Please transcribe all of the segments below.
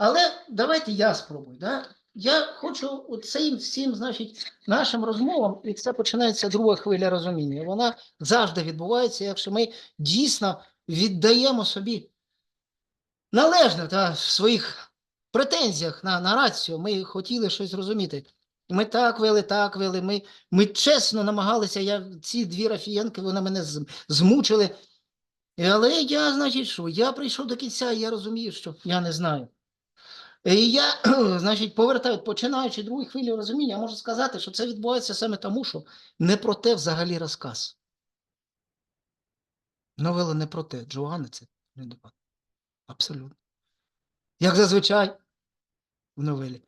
Але давайте я спробую. Да? Я хочу цим всім, значить, нашим розмовам, і це починається друга хвиля розуміння. Вона завжди відбувається, якщо ми дійсно віддаємо собі належне та, в своїх претензіях на, на рацію. Ми хотіли щось зрозуміти. Ми так вели, так вели. Ми, ми чесно намагалися. Я, ці дві Рафієнки, вони мене змучили. Але я, значить, що? Я прийшов до кінця, і я розумію, що я не знаю. І я, значить, повертаю, починаючи другу хвилю розуміння, я можу сказати, що це відбувається саме тому, що не про те взагалі розказ. Новела не про те. Джоанна це не дебат. Абсолютно. Як зазвичай в новелі.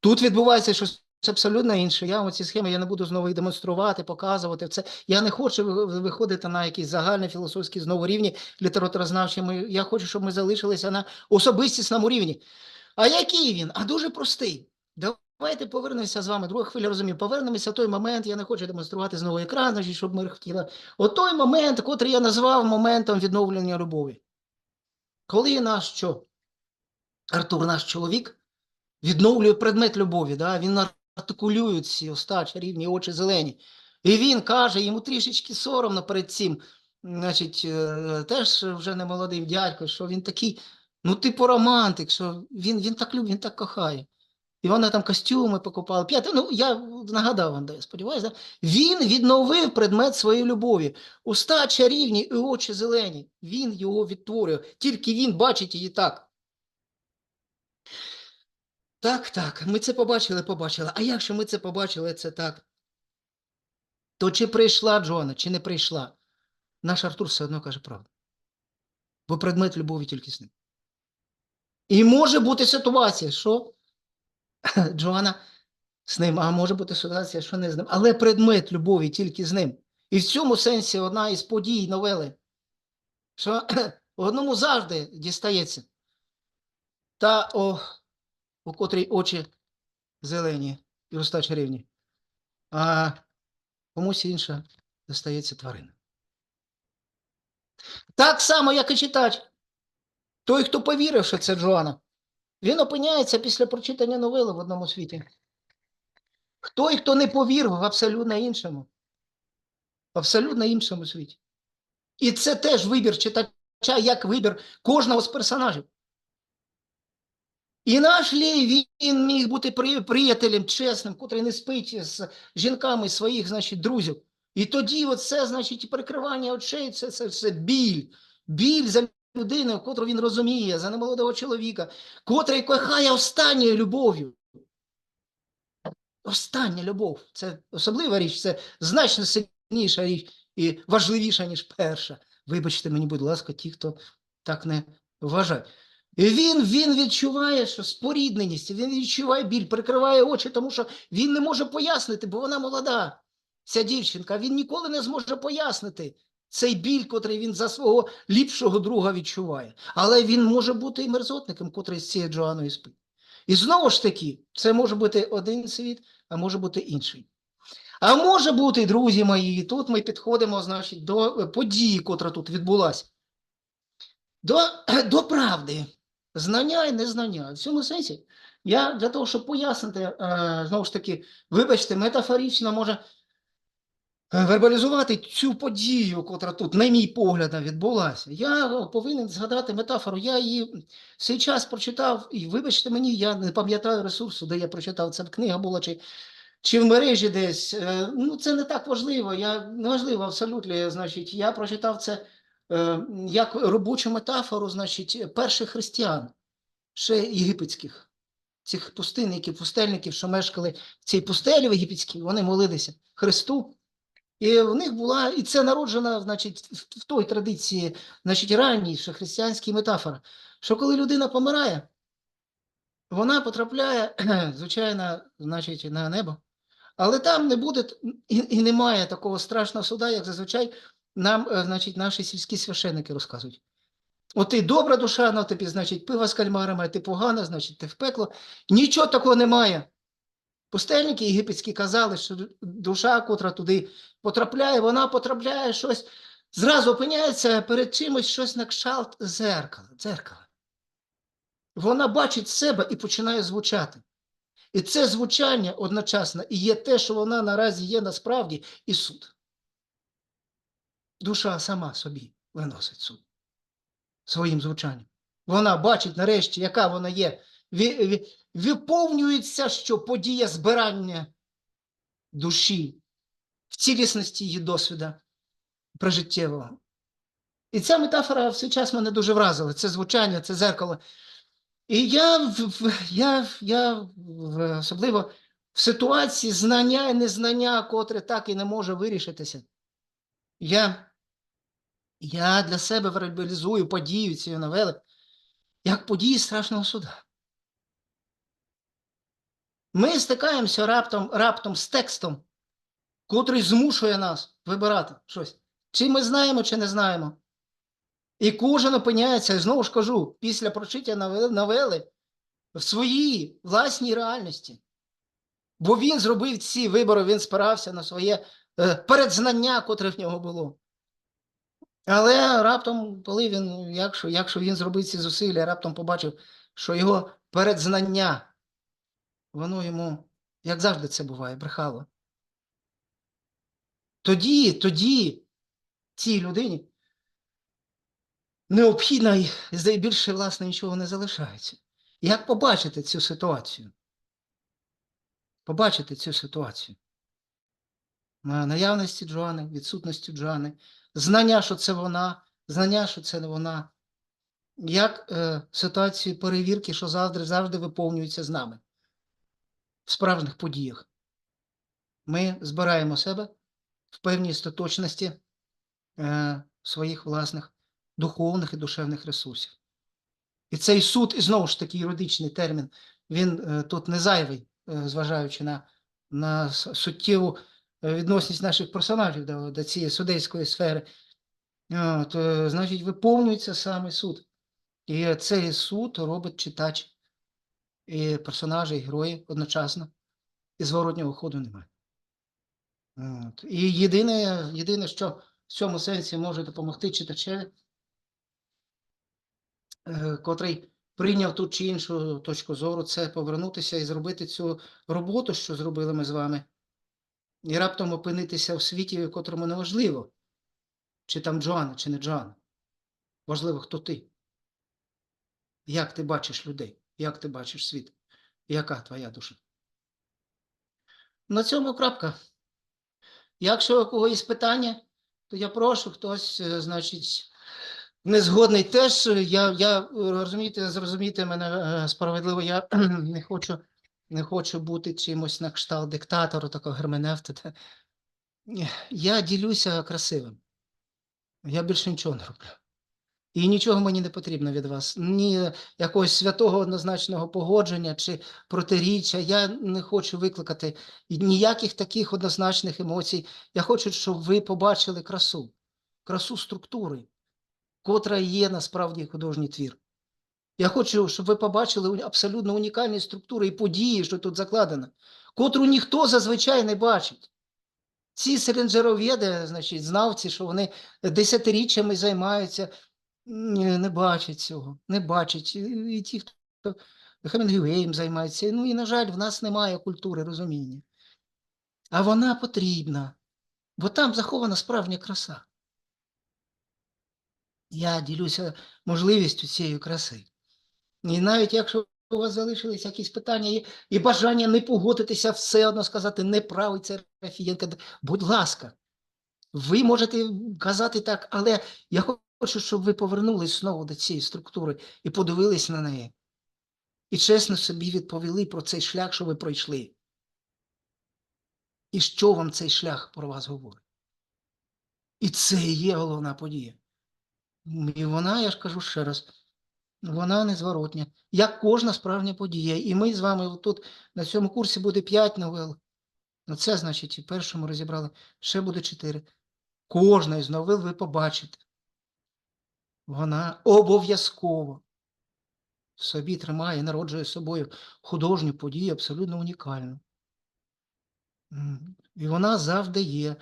Тут відбувається щось абсолютно інше. Я вам ці схеми я не буду знову їх демонструвати, показувати. Це я не хочу виходити на якісь загальні філософські знову рівні літературознавчі. Я хочу, щоб ми залишилися на особистісному рівні. А який він? А дуже простий. Давайте повернемося з вами. Друга хвиля розумію. Повернемося в той момент. Я не хочу демонструвати знову екран, щоб ми хотіли. От той момент, котрий я назвав моментом відновлення любові. Коли наш що? Артур, наш чоловік, відновлює предмет любові, да? він артикулює ці оста чарівні очі зелені. І він каже, йому трішечки соромно перед цим, значить, е, теж вже не молодим дядько, що він такий, ну, типу романтик, що він, він так любить, він так кохає. І вона там костюми покупала. П'яте, ну я нагадав вам, да, я сподіваюся, да? він відновив предмет своєї любові. Уста чарівні і очі зелені. Він його відтворює. Тільки він бачить її так. Так, так, ми це побачили, побачили. А якщо ми це побачили, це так. То чи прийшла Джоанна, чи не прийшла? Наш Артур все одно каже правду. Бо предмет любові тільки з ним. І може бути ситуація, що Джоанна з ним, а може бути ситуація, що не з ним. Але предмет любові тільки з ним. І в цьому сенсі одна із подій новели, що одному завжди дістається. Та о, у котрій очі зелені і уста чарівні, а комусь інша достається тварина. Так само, як і читач. Той, хто повірив, що це Джоанна, він опиняється після прочитання новели в одному світі. Той, хто не повірив в абсолютно іншому, в абсолютно іншому світі. І це теж вибір читача, як вибір кожного з персонажів. І наш Лей, він міг бути при- приятелем чесним, котрий не спить з жінками своїх, значить, друзів. І тоді оце, значить, перекривання очей, це, це, це біль. Біль за людину, котру він розуміє, за немолодого чоловіка, котрий кохає останньою любов'ю. Остання любов. Це особлива річ, це значно сильніша річ і важливіша, ніж перша. Вибачте мені, будь ласка, ті, хто так не вважає. Він, він відчуває, що спорідненість, він відчуває біль, прикриває очі, тому що він не може пояснити, бо вона молода, ця дівчинка. Він ніколи не зможе пояснити цей біль, котрий він за свого ліпшого друга відчуває. Але він може бути і мерзотником, котрий з цією Джоаною спить. І знову ж таки, це може бути один світ, а може бути інший. А може бути, друзі мої, тут ми підходимо, значить, до е, події, котра тут відбулася. До, до правди. Знання і незнання. В цьому сенсі я для того, щоб пояснити, е, знову ж таки, вибачте, метафорично може вербалізувати цю подію, котра тут, на мій погляд, відбулася. Я повинен згадати метафору. Я її свій час прочитав, і вибачте мені, я не пам'ятаю ресурсу, де я прочитав. Це книга була чи, чи в мережі десь. Е, Ну, це не так важливо. Я не важливо абсолютно. Значить, я прочитав це е, як робочу метафору, значить, перших християн, ще єгипетських, цих пустинників, пустельників, що мешкали в цій пустелі в єгипетській, вони молилися Христу. І в них була, і це народжена, значить, в, той традиції, значить, ранній ще християнській метафора, що коли людина помирає, вона потрапляє, звичайно, значить, на небо, але там не буде і, і немає такого страшного суда, як зазвичай нам, е, значить, наші сільські священники розказують. От ти добра душа, на тобі, значить, пива з кальмарами, а ти погана, значить, ти в пекло. Нічого такого немає. Пустельники єгипетські казали, що душа, котра туди потрапляє, вона потрапляє щось, зразу опиняється перед чимось щось на кшталт зеркала. дзеркала. вона бачить себе і починає звучати. І це звучання одночасно і є те, що вона наразі є насправді і суд. Душа сама собі виносить суд своїм звучанням. Вона бачить нарешті, яка вона є. Виповнюється, що подія збирання душі в цілісності її досвіда прожиттєвого. І ця метафора в свій час мене дуже вразила. Це звучання, це зеркало. І я, я, я особливо в ситуації знання і незнання, котре так і не може вирішитися. Я, я для себе вербалізую подію цієї новели як події страшного суда. Ми стикаємося раптом, раптом з текстом, котрий змушує нас вибирати щось. Чи ми знаємо, чи не знаємо. І кожен опиняється, знову ж кажу, після прочиття новели в своїй власній реальності. Бо він зробив ці вибори, він спирався на своє е, передзнання, котре в нього було. Але раптом, коли він, якщо, якщо він зробив ці зусилля, раптом побачив, що його передзнання, воно йому, як завжди це буває, брехало. Тоді, тоді цій людині необхідно і здається, більше, власне, нічого не залишається. Як побачити цю ситуацію? Побачити цю ситуацію. На наявності Джоани, відсутності Джоани, знання, що це вона, знання, що це не вона. Як е, ситуацію перевірки, що завжди, завжди виповнюється з нами в справжніх подіях. Ми збираємо себе в певній остаточності е, своїх власних духовних і душевних ресурсів. І цей суд, і знову ж таки юридичний термін, він е, тут не зайвий, е, зважаючи на, на суттєву е, відносність наших персонажів до, до цієї судейської сфери. Е, то, значить, виповнюється саме суд. І цей суд робить читач і персонажі, і герої одночасно, і зворотнього ходу немає. От. І єдине, єдине, що в цьому сенсі може допомогти читачеві, е, котрий прийняв ту чи іншу точку зору, це повернутися і зробити цю роботу, що зробили ми з вами, і раптом опинитися в світі, в котрому не важливо, чи там Джоанна, чи не Джоанна. Важливо, хто ти. Як ти бачиш людей, як ти бачиш світ, яка твоя душа. На цьому крапка. Якщо у когось питання, то я прошу, хтось, е, значить, незгодний теж. Я, я розумієте, зрозумійте мене е, справедливо, я не хочу, не хочу бути чимось на кшталт диктатора, такого герменевта. та- Ні, Я ділюся красивим. Я більше нічого не роблю. І нічого мені не потрібно від вас. Ні якогось святого однозначного погодження чи протиріччя. Я не хочу викликати ніяких таких однозначних емоцій. Я хочу, щоб ви побачили красу, красу структури, котра є насправді художній твір. Я хочу, щоб ви побачили абсолютно унікальні структури і події, що тут закладено, котру ніхто зазвичай не бачить. Ці селенджеровєди, значить, знавці, що вони десятиріччями займаються, ні, не бачать цього, не бачать. І, ті, хто Хемінгуеєм займається. Ну і, на жаль, в нас немає культури розуміння. А вона потрібна, бо там захована справжня краса. Я ділюся можливістю цієї краси. І навіть якщо у вас залишились якісь питання і, і бажання не погодитися, все одно сказати неправий це Рафієнка, будь ласка, ви можете казати так, але я хочу, щоб ви повернулись знову до цієї структури і подивились на неї. І чесно собі відповіли про цей шлях, що ви пройшли. І що вам цей шлях про вас говорить? І це і є головна подія. І вона, я ж кажу ще раз, вона незворотня, як кожна справжня подія. І ми з вами тут на цьому курсі буде 5 новел. Ну, це, значить, і першому розібрали, ще буде 4. Кожна із новел ви побачите. Вона обов'язково собі тримає, народжує собою художню подію абсолютно унікальну. І вона завжди є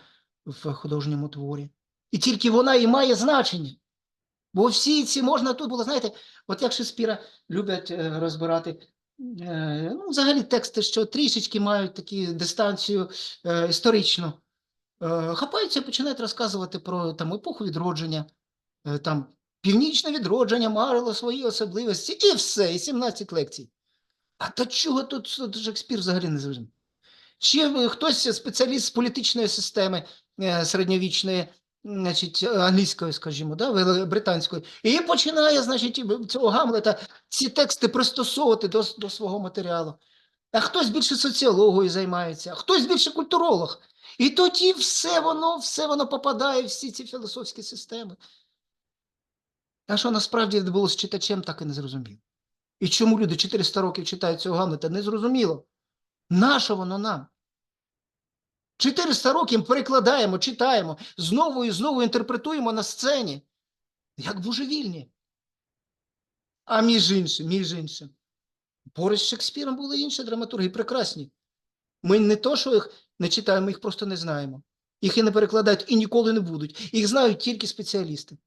в художньому творі. І тільки вона і має значення. Бо всі ці можна тут було, знаєте, от як Шекспіра люблять е, розбирати. е, Ну, взагалі тексти, що трішечки мають такі дистанцію е, історичну. Е, Хапаються і починають розказувати про там, епоху відродження, е, там, північне відродження марило свої особливості, і все, і 17 лекцій. А до чого тут, тут Шекспір взагалі не зрозумів? Чи е, хтось спеціаліст з політичної системи е, середньовічної, значить, англійської, скажімо, да, британської, і починає, значить, цього Гамлета ці тексти пристосовувати до, до свого матеріалу. А хтось більше соціологою займається, а хтось більше культуролог. І тоді все воно, все воно попадає в всі ці філософські системи. А що насправді відбулося з читачем, так і не зрозуміло. І чому люди 400 років читають цього Гамлета, не зрозуміло. Нащо воно нам? 400 років перекладаємо, читаємо, знову і знову інтерпретуємо на сцені, як божевільні. А між іншим, між іншим, поруч з Шекспіром були інші драматурги, прекрасні. Ми не то, що їх не читаємо, ми їх просто не знаємо. Їх і не перекладають, і ніколи не будуть. Їх знають тільки спеціалісти.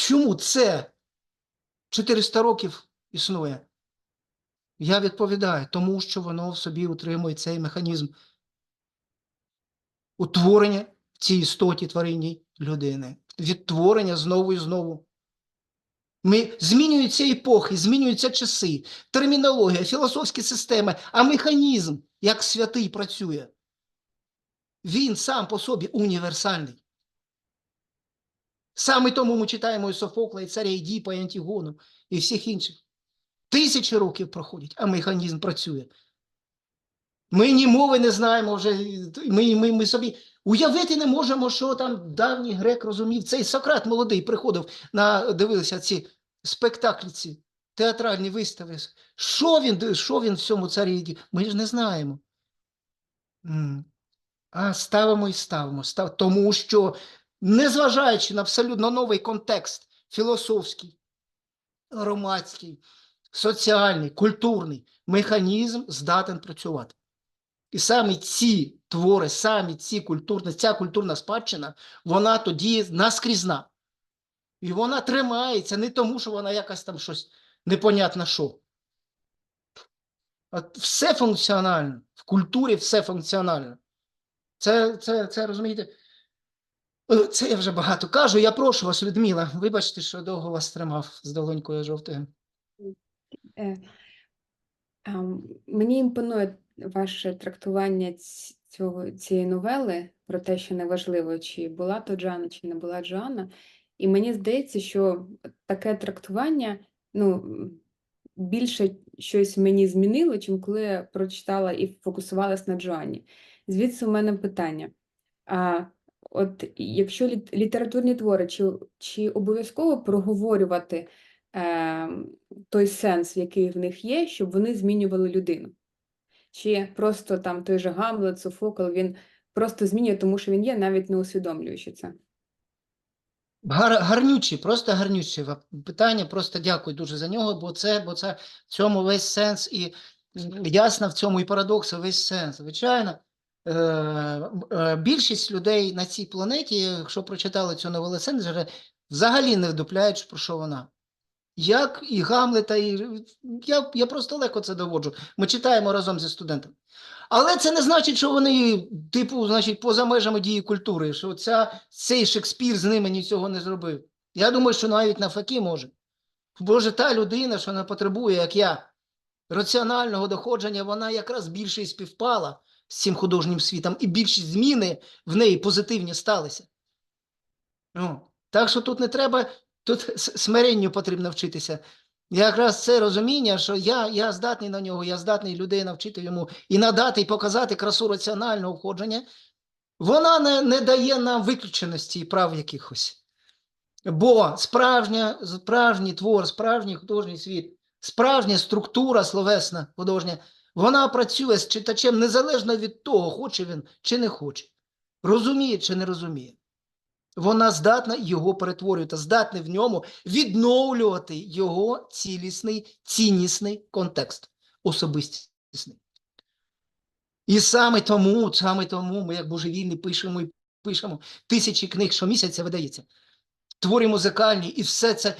Чому це 400 років існує? Я відповідаю, тому що воно в собі утримує цей механізм утворення в цій істоті тваринній людини. Відтворення знову і знову. Ми змінюються епохи, змінюються часи, термінологія, філософські системи, а механізм, як святий, працює. Він сам по собі універсальний. Саме тому ми читаємо і Софокла, і царя Ідіпа, і Антігону, і всіх інших. Тисячі років проходять, а механізм працює. Ми ні мови не знаємо вже. Ми, ми, ми собі уявити не можемо, що там давній грек розумів. Цей Сократ молодий приходив на дивилися ці спектаклі, ці театральні вистави. Що він, що він в цьому царі? Ми ж не знаємо. А ставимо і ставимо. Став... Тому що, незважаючи на абсолютно новий контекст філософський, громадський, соціальний, культурний, механізм здатен працювати. І саме ці твори, самі ці культурні, ця культурна спадщина, вона тоді наскрізна. І вона тримається не тому, що вона якась там щось непонятно що. От все функціонально. В культурі все функціонально. Це, це, це розумієте? Це я вже багато кажу. Я прошу вас, Людмила, вибачте, що довго вас тримав з долонькою жовтою. Е, Мені імпонує ваше трактування цього, цієї новели про те, що неважливо, чи була то Джана, чи не була Джоанна. І мені здається, що таке трактування ну, більше щось мені змінило, чим коли я прочитала і фокусувалась на Джоанні. Звідси у мене питання. А от якщо літ- літературні твори, чи, чи обов'язково проговорювати е, той сенс, який в них є, щоб вони змінювали людину? Чи просто там той же Гамлет, Софокл, він просто змінює, тому що він є, навіть не усвідомлюючи це? Гар, гарнючі, просто гарнючі питання. Просто дякую дуже за нього, бо це, бо це в цьому весь сенс і м, ясно в цьому і парадокс, весь сенс. Звичайно, більшість людей на цій планеті, якщо прочитали цю новелу Сенджера, взагалі не вдупляють, про що вона. Як і Гамлета, і я, я просто легко це доводжу. Ми читаємо разом зі студентами. Але це не значить, що вони, типу, значить, поза межами дії культури, що ця, цей Шекспір з ними нічого не зробив. Я думаю, що навіть навпаки може. Боже, та людина, що не потребує, як я, раціонального доходження, вона якраз більше і співпала з цим художнім світом, і більші зміни в неї позитивні сталися. Ну, так що тут не треба, тут смиренню потрібно вчитися. Якраз це розуміння, що я, я здатний на нього, я здатний людей навчити йому і надати, і показати красу раціонального входження, вона не, не дає нам виключеності і прав якихось. Бо справжня, справжній твор, справжній художній світ, справжня структура словесна художня, вона працює з читачем незалежно від того, хоче він чи не хоче, розуміє чи не розуміє. Вона здатна його перетворювати, здатна в ньому відновлювати його цілісний, ціннісний контекст, особистісний. І саме тому, саме тому ми, як божевільні, пишемо і пишемо тисячі книг щомісяця видається. твори музикальні, і все це.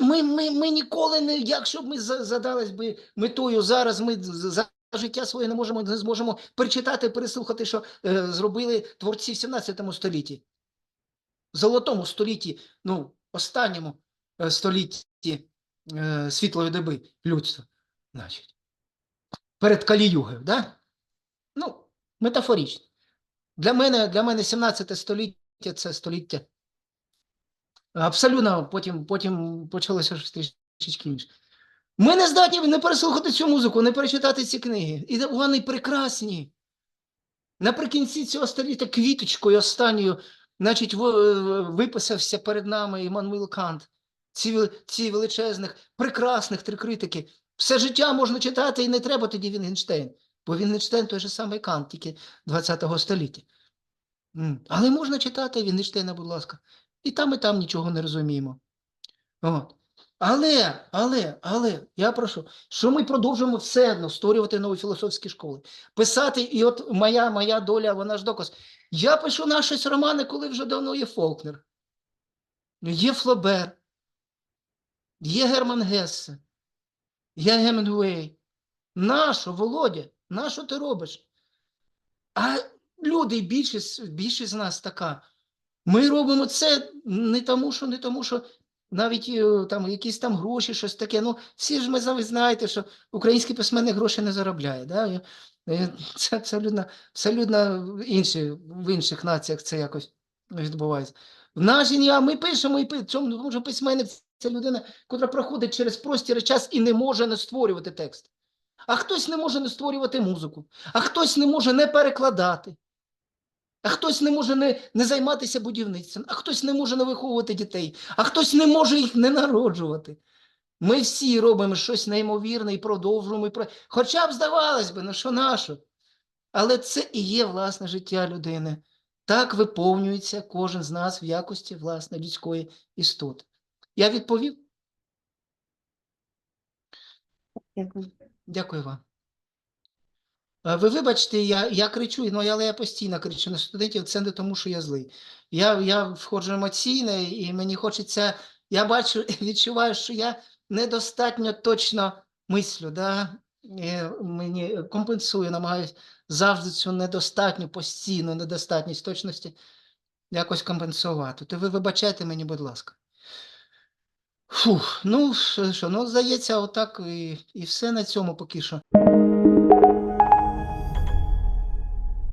Ми, ми, ми ніколи не, якщо б ми за- задались би метою зараз, ми за життя своє не можемо, не зможемо перечитати, переслухати, що е, зробили творці в 17 столітті. В золотому столітті, ну, останньому е, столітті е, світлої доби людства. Значить, перед Каліюгою, да? Ну, метафорично. Для мене, для мене 17 століття це століття. Абсолютно потім, потім почалося щось трішечки інше. Ми не здатні не переслухати цю музику, не перечитати ці книги. І вони прекрасні. Наприкінці цього століття квіточкою останньою, значить, е, виписався перед нами Іммануїл Кант. Ці, ці величезних, прекрасних три критики. Все життя можна читати, і не треба тоді Вінгенштейн. Бо Вінгенштейн той же самий Кант, тільки 20 століття. Але можна читати Вінгенштейна, будь ласка. І там, і там нічого не розуміємо. От. Але, але, але, я прошу, що ми продовжуємо все одно створювати нові філософські школи. Писати, і от моя, моя доля, вона ж доказ. Я пишу на щось романи, коли вже давно є Фолкнер, є Флобер, є Герман Гессе, є Гемінгуей. Нащо, Володя, нащо ти робиш? А люди, більшість, більшість з нас така. Ми робимо це не тому, що не тому, що навіть е, там якісь там гроші, щось таке. Ну, всі ж ми ви знаєте, що український письменник гроші не заробляє. Да? Е, Це абсолютно, абсолютно інші, в інших націях це якось відбувається. В нашій ми пишемо і пи- чому, тому що письменник це людина, яка проходить через простір час і не може не створювати текст. А хтось не може не створювати музику, а хтось не може не перекладати. А хтось не може не, не займатися будівництвом, а хтось не може не виховувати дітей, а хтось не може їх не народжувати. Ми всі робимо щось неймовірне і продовжуємо. І про... Хоча б здавалось би, ну що нащо? Але це і є власне життя людини. Так виповнюється кожен з нас в якості власне людської істоти. Я відповів? Дякую. Дякую вам. Е, Ви вибачте, я, я кричу, ну, але я постійно кричу на студентів, це не тому, що я злий. Я, я входжу емоційно, і мені хочеться, я бачу, відчуваю, що я недостатньо точно мислю, да? Мені компенсую, намагаюся завжди цю недостатню, постійну недостатність точності якось компенсувати. То ви вибачайте мені, будь ласка. Фух, ну що, ну, здається, отак і, і все на цьому поки що.